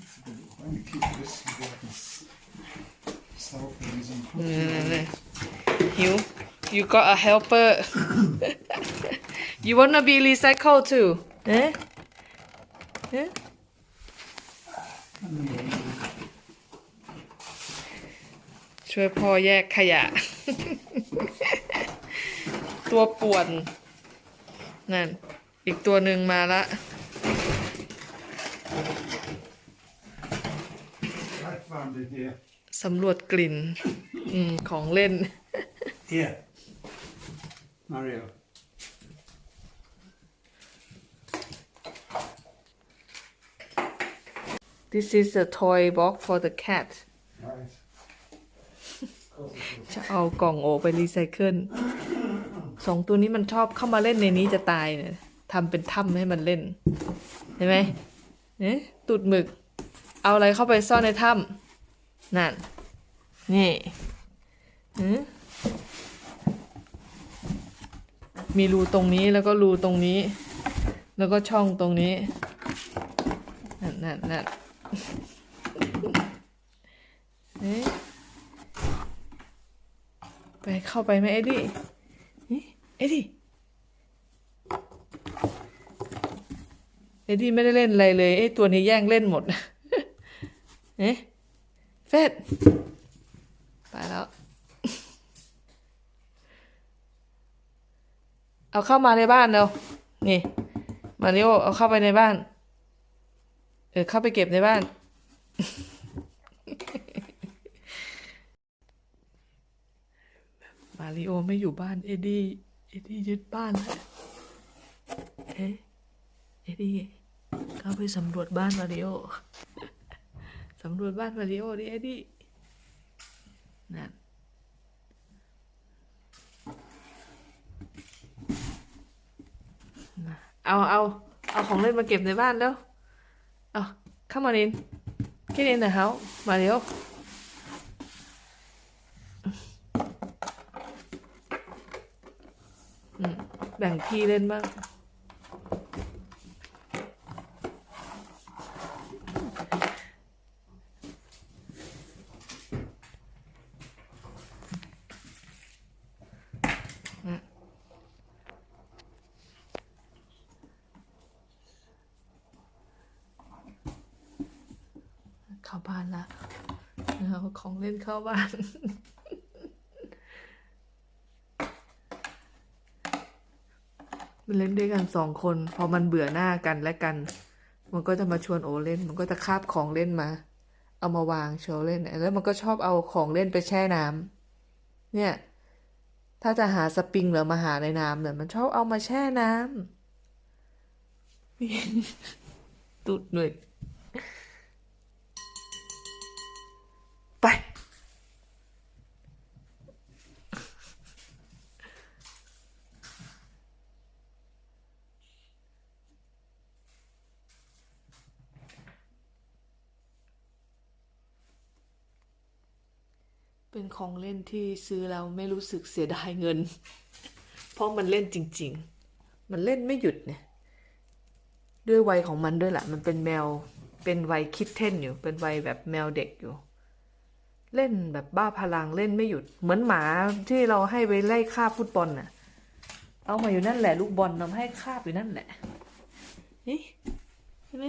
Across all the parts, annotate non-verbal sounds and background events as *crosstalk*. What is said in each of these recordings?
I'm gonna keep this so that I can s- sell things and cook. หิว you got a helper you wanna be recycled too เอ๊ะเอ๊ะ And then we'll- ช่วยพ่อแยกขยะ ตัวป่วน นั่น อีกตัวหนึ่งมาละ I found it here. สำรวจกลิ่นอืมของเล่น Here. Mario. this is a toy box for the cat Right. จะเอากล่องโอไปรีไซเคิลสองตัวนี้มันชอบเข้ามาเล่นในนี้จะตายเนี่ยทำเป็นถ้ำให้มันเล่น เห็นไหมเอ๊ะตูดหมึก เอาอะไรเข้าไปซ่อนในถ้ำ นั่น นี่หือมีรูตรงนี้แล้วก็รูตรงนี้ แล้วก็ช่องตรงนี้ นั่นนั่นนั่นเอ๊ะไปเข้าไปไหมเอ็ดดี้นี่เอ็ดดี้เอ็ดดี้ไม่ได้เล่นอะไรเลยไอ้ตัวนี้แย่งเล่นหมด เอ๊ะ เฟดไปแล้ว เอาเข้ามาในบ้านเร็วนี่ มาริโอเอาเข้าไปในบ้าน เออเข้าไปเก็บในบ้านมาริโอไม่อยู่บ้าน เอ็ดดี้เอ็ดดี้ยึดบ้านแล้วเอ๊ะเอ็ดดี้เข้าไปสำรวจบ้านมาริโอ สำรวจบ้านมาริโอดิเอ็ดดี้นั่นเอาเอาเอาของเล่นมาเก็บในบ้านแล้วเอาเข้ามานิน get in the house มาเร็วแบ่งพี่เล่นบ้าง เข้าบ้านละเอา ของเล่นเข้าบ้าน มันเล่นด้วยกันสองคน พอมันเบื่อหน้ากันและกัน มันก็จะมาชวนโอเล่น มันก็จะคาบของเล่นมา เอามาวางโชว์เล่น แล้วมันก็ชอบเอาของเล่นไปแช่น้ำเนี่ย ถ้าจะหาสปริงหรือมาหาในน้ำเนี่ยมันชอบเอามาแช่น้ำตุดหน่อย เป็นของเล่นที่ซื้อแล้วไม่รู้สึกเสียดายเงิน เพราะมันเล่นจริง ๆ มันเล่นไม่หยุดเนี่ย ด้วยวัยของมันด้วยแหละ มันเป็นแมว เป็นวัยคิดเท่นอยู่ เป็นวัยแบบแมวเด็กอยู่ เล่นแบบบ้าพลังเล่นไม่หยุด เหมือนหมาที่เราให้ไปไล่คาบฟุตบอลน่ะ เอามาอยู่นั่นแหละ ลูกบอลนำให้คาบอยู่นั่นแหละนี่ใช่ไหม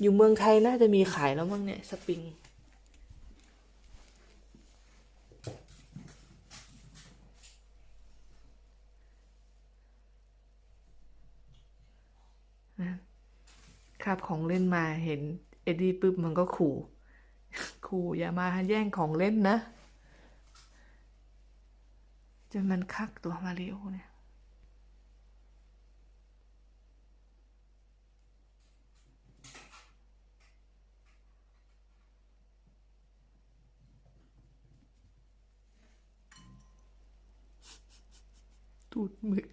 อยู่เมืองไทยน่าจะมีขายแล้วมั้งเนี่ยสปริง คาบของเล่นมาเห็นเอ็ดดี้ปุ๊บมันก็ขู่ ขู่อย่ามาแย่งของเล่นนะจนมันคักตัวมาริโอเนี่ย ตูดหมึก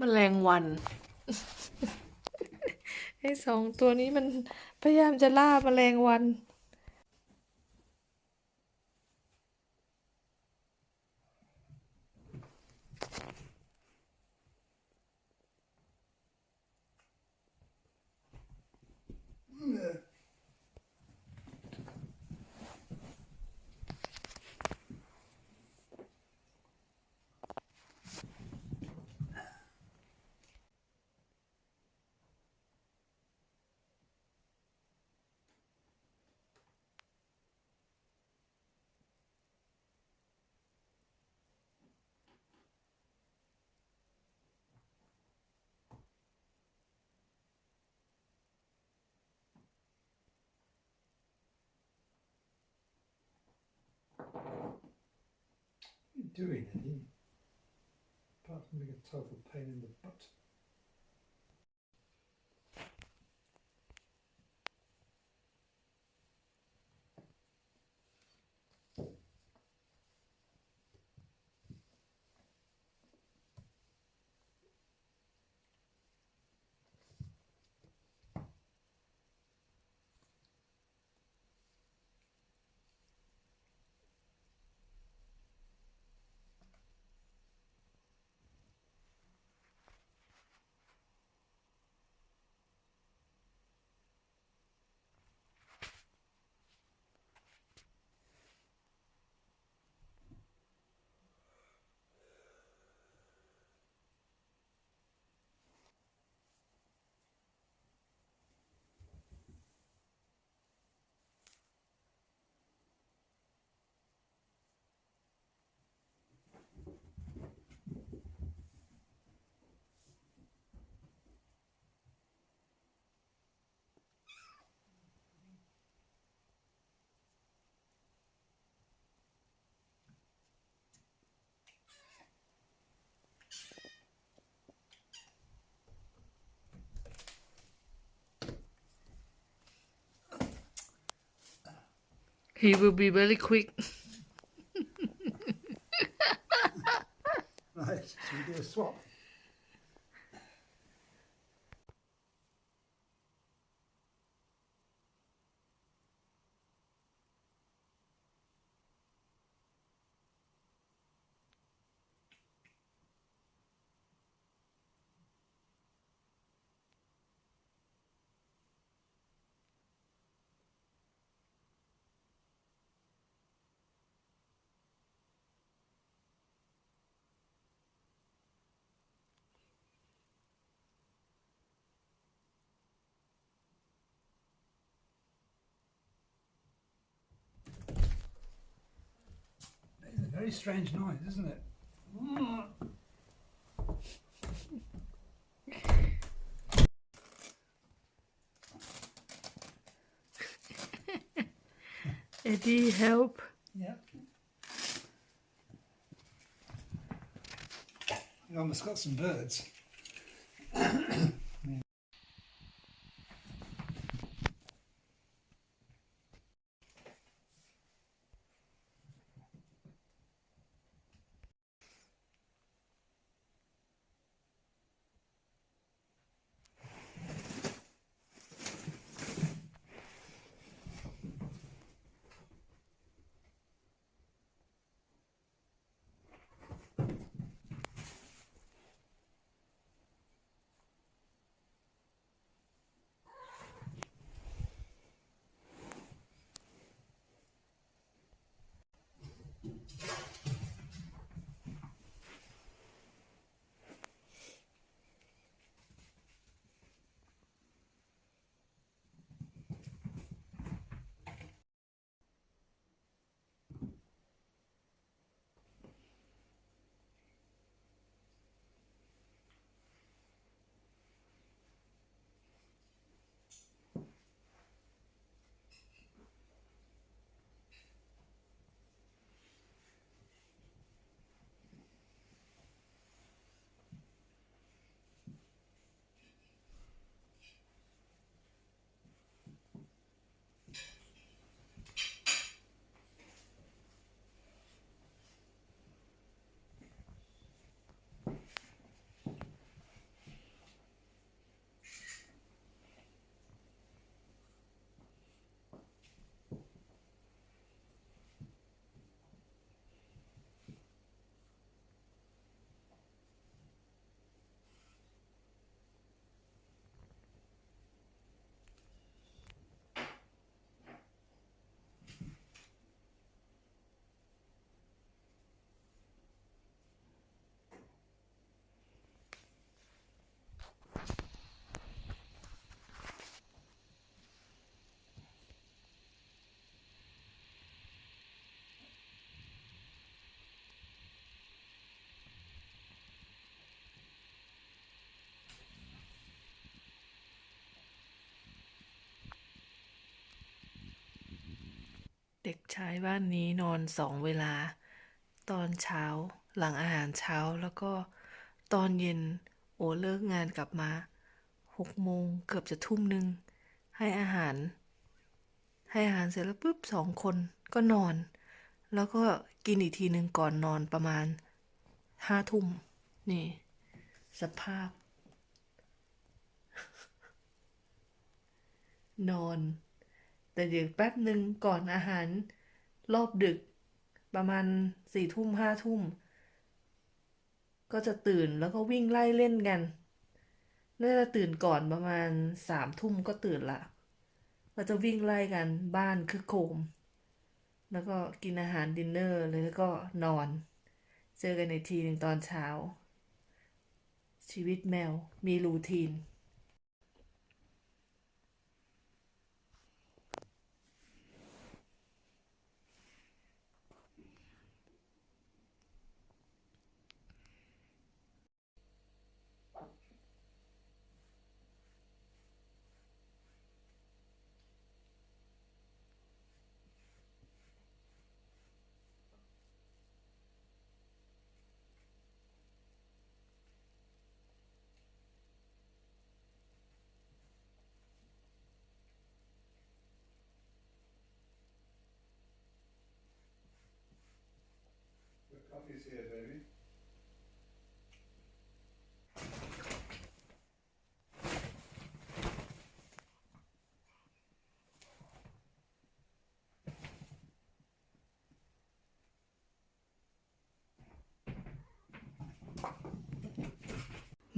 มแมลงวัน ไอ้สองตัวนี้มันพยายามจะล่าแมลงวัน What are you doing, Eddie? Apart from being a total pain in the butt. He will be very quick *laughs* Right, so we do a swap. Very strange noise, isn't it? *laughs* Eddie help Yeah. We almost got some birds. เด็กชายบ้านนี้นอนสองเวลา ตอนเช้าหลังอาหารเช้าแล้วก็ตอนเย็นโอเลิกงานกลับมาหกโมงเกือบจะทุ่มหนึ่งให้อาหาร ให้อาหารเสร็จแล้วปุ๊บสองคนก็นอน แล้วก็กินอีกทีหนึ่งก่อนนอนประมาณห้าทุ่มนี่ สภาพ นอน แต่เดี๋ยวแป๊บหนึ่งก่อนอาหาร รอบดึก ประมาณสี่ทุ่มห้าทุ่ม ก็จะตื่นแล้วก็วิ่งไล่เล่นกัน น่าจะตื่นก่อนประมาณสามทุ่มก็ตื่นละก็จะวิ่งไล่กันบ้านคือโคม แล้วก็กินอาหารดินเนอร์เลยแล้วก็นอน เจอกันในทีหนึ่งตอนเช้า ชีวิตแมวมีรูทีน The coffee's here, baby.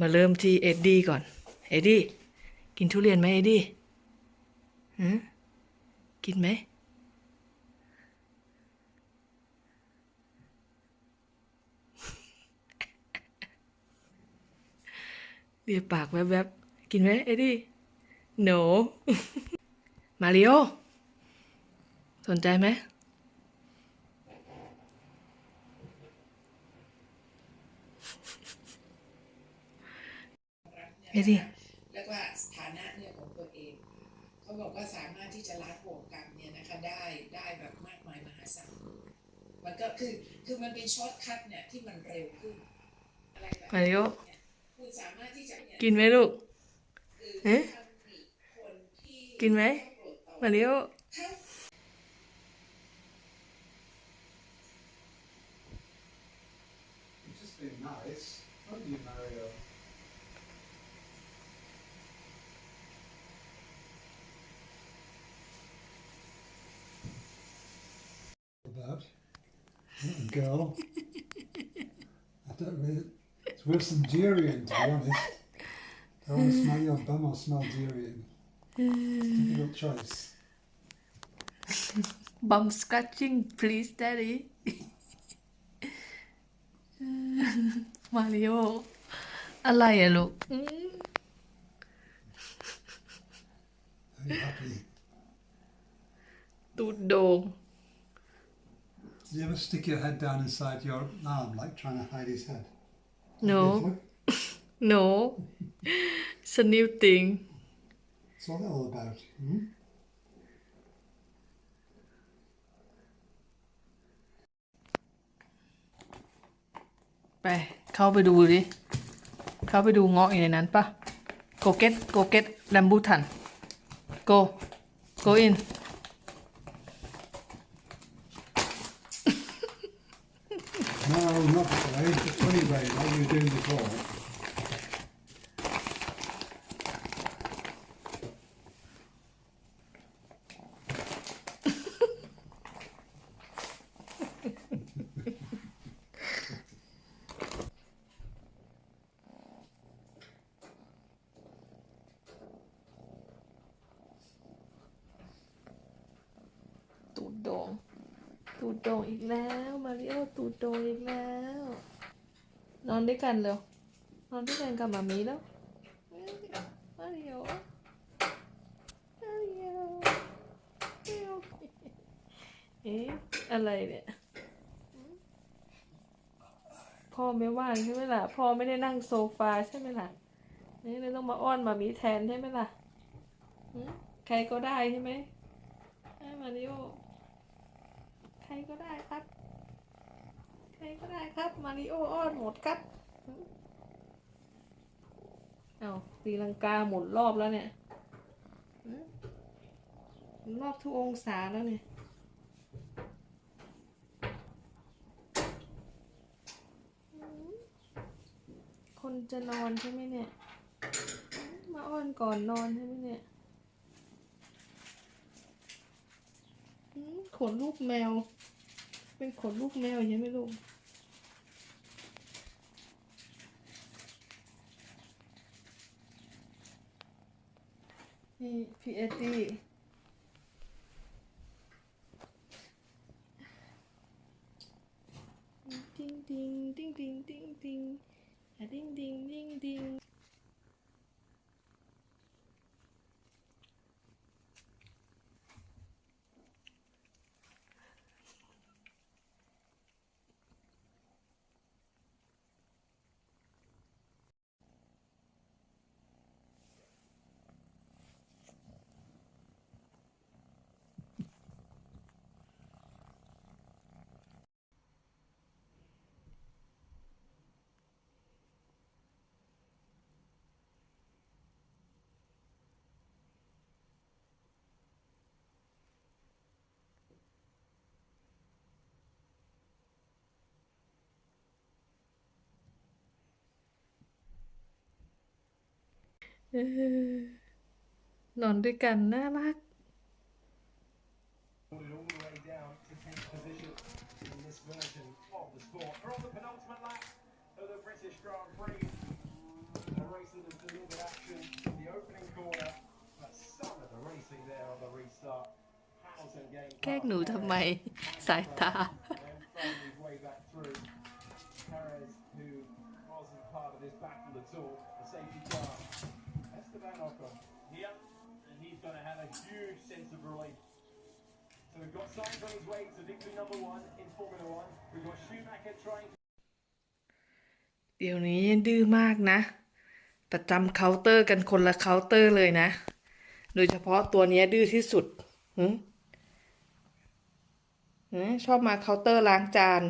มาเริ่มที่เอ็ดดี้ก่อนเอ็ดดี้กินทุเรียนไหมเอ็ดดี้หืมกินไหม เบียปากแวบๆ กินไหมเอ็ดดี้ no มาริโอ สนใจไหมเอ็ดดี้แล้วก็ฐานะเนี่ยของตัวเอง เขาบอกว่าสามารถที่จะล้างโบกกรรมเนี่ยนะคะได้ได้แบบมากมายมหาศาล มันก็คือคือมันเป็นช็อตคัทเนี่ยที่มันเร็วขึ้น อะไรแบบมาริโอเนี่ย คุณสามารถที่จะเนี่ยกินไหมลูก คือเอ๊ะทำหนีคนที่กินไหมต้องโปรดต่อ มาริโอถ้า You're just being nice, aren't you, Mario? About a girl. I don't really. It's worse than durian, to be honest. Do I want to smell your bum or smell durian? It's a difficult choice. bum scratching please daddy มาริโอ อะไรอะลูกอืม Very happy. ตูดโด่ง Did you ever stick your head down inside your arm, like trying to hide his head? No Look, no it's a new thing What's all that all about? Hmm? ไปเข้าไปดูดิ เข้าไปดูเงาะอยู่ในนั้นปะ go get go get rambutan go go in No, not way. The funny way, like you were doing before. ด้วยกันเร็วนอนด้วยกันกับมามีแล้วมาริโอมาริโอมาริโอเอ๊ะอะไรเนี่ย พ่อไม่ว่างใช่ไหมล่ะ พ่อไม่ได้นั่งโซฟาใช่ไหมล่ะนี่เลยต้องมาอ้อนมามีแทนใช่ไหมล่ะหืมใครก็ได้ใช่ไหมให้มาริโอรก็ได้ครับ ใครก็ได้ครับ มาริโออ้อนหมดครับหืม เอาตีลังกาหมุนรอบแล้วเนี่ยหืมหมุนรอบทุกองศาแล้วเนี่ยคนจะนอนใช่ไหมเนี่ย มาอ้อนก่อนนอนใช่ไหมเนี่ยหืมขนลูกแมว เป็นขนลูกแมวใช่ไหมลูก นี่พี่เอ็ดดี้ติงติงติงติงติงติง นอนด้วยกันน่ารัก all the way down to 10th position in this version of the sport. We're on the penultimate lap of the British Grand Prix. A race that has delivered action in the opening corner, but some of the racing there on the restart. Hamilton gained แกล้งหนูทำไม สายตา and found his way back through. Perez, who wasn't part of this battle at all, the safety car. Esteban Ocon here, and he's going to have a huge sense of relief. So we've got Sainz on his way to victory number one in Formula One. We've got Schumacher trying เดี๋ยวนี้ดื้อมากนะ ประจำเคาน์เตอร์กันคนละเคาน์เตอร์เลยนะ โดยเฉพาะตัวนี้ดื้อที่สุดหึหึชอบมาเคาน์เตอร์ล้างจาน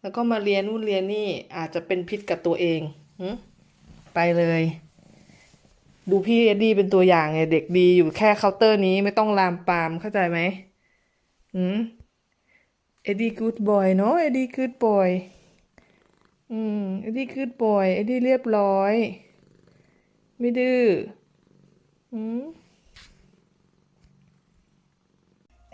แล้วก็มาเรียนนู่นเรียนนี่อาจจะเป็นพิษกับตัวเองหึไปเลย ดูพี่เอ็ดดี้เป็นตัวอย่างไงเด็กดีอยู่แค่เคาน์เตอร์นี้ไม่ต้องลามปามเข้าใจไหมหืมเอ็ดดี้กูดบอยเนาะเอ็ดดี้กูดบอยอืมเอ็ดดี้คือป่วยเอ็ดดี้เรียบร้อย ไม่ดื้ออืม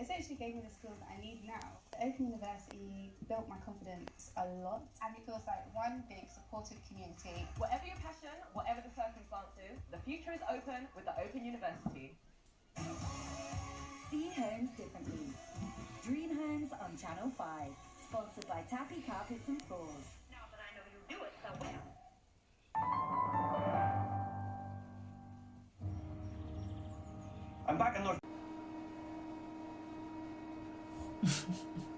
essentially gave me the skills I need now. Open University built my confidence a lot, and it feels like one big supportive community. Whatever your passion, whatever the circumstances, the future is open with the Open University. See homes differently. Dream Homes on Channel 5. Sponsored by Tappy Carpets and Floors. Now that I know you do it so well. I'm back in North. *laughs*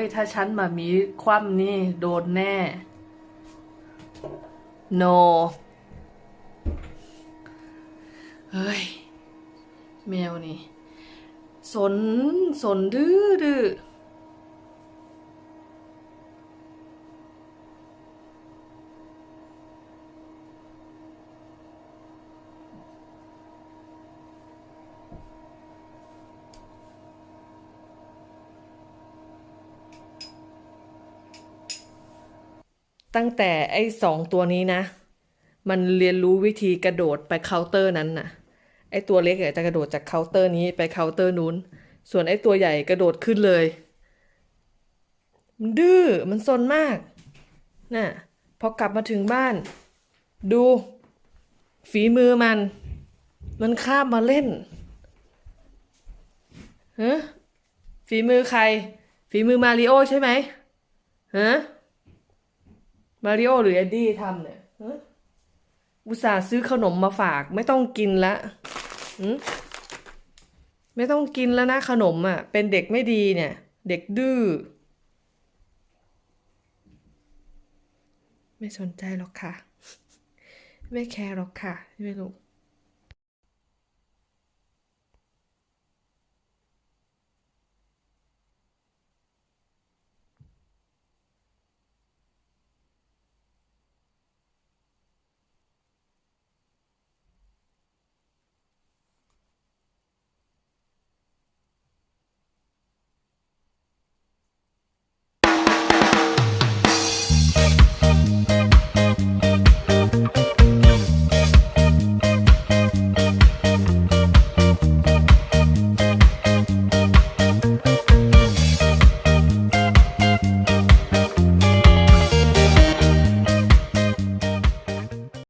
ย ถ้าฉันมามีคว่ำนี่ โดนแน่ no เฮ้ย แมวนี่ สน สนดื้อดื้อ ตั้งแต่ไอ้สองตัวนี้นะ มันเรียนรู้วิธีกระโดดไปเคาน์เตอร์นั้นน่ะ ไอ้ตัวเล็กอะจะกระโดดจากเคาน์เตอร์นี้ไปเคาน์เตอร์นู้น ส่วนไอ้ตัวใหญ่กระโดดขึ้นเลย มันดื้อ มันซนมาก น่ะ พอกลับมาถึงบ้าน ดู ฝีมือมัน มันข้ามมาเล่นฮะฝีมือใคร ฝีมือมาริโอใช่ไหมฮะ มาริโอหรือเอ็ดดี้ทำเนี่ยอุตส่าห์ซื้อขนมมาฝาก ไม่ต้องกินละไม่ต้องกินแล้วนะขนมอะ เป็นเด็กไม่ดีเนี่ย เด็กดื้อ ไม่สนใจหรอกค่ะ ไม่แคร์หรอกค่ะไม่รู้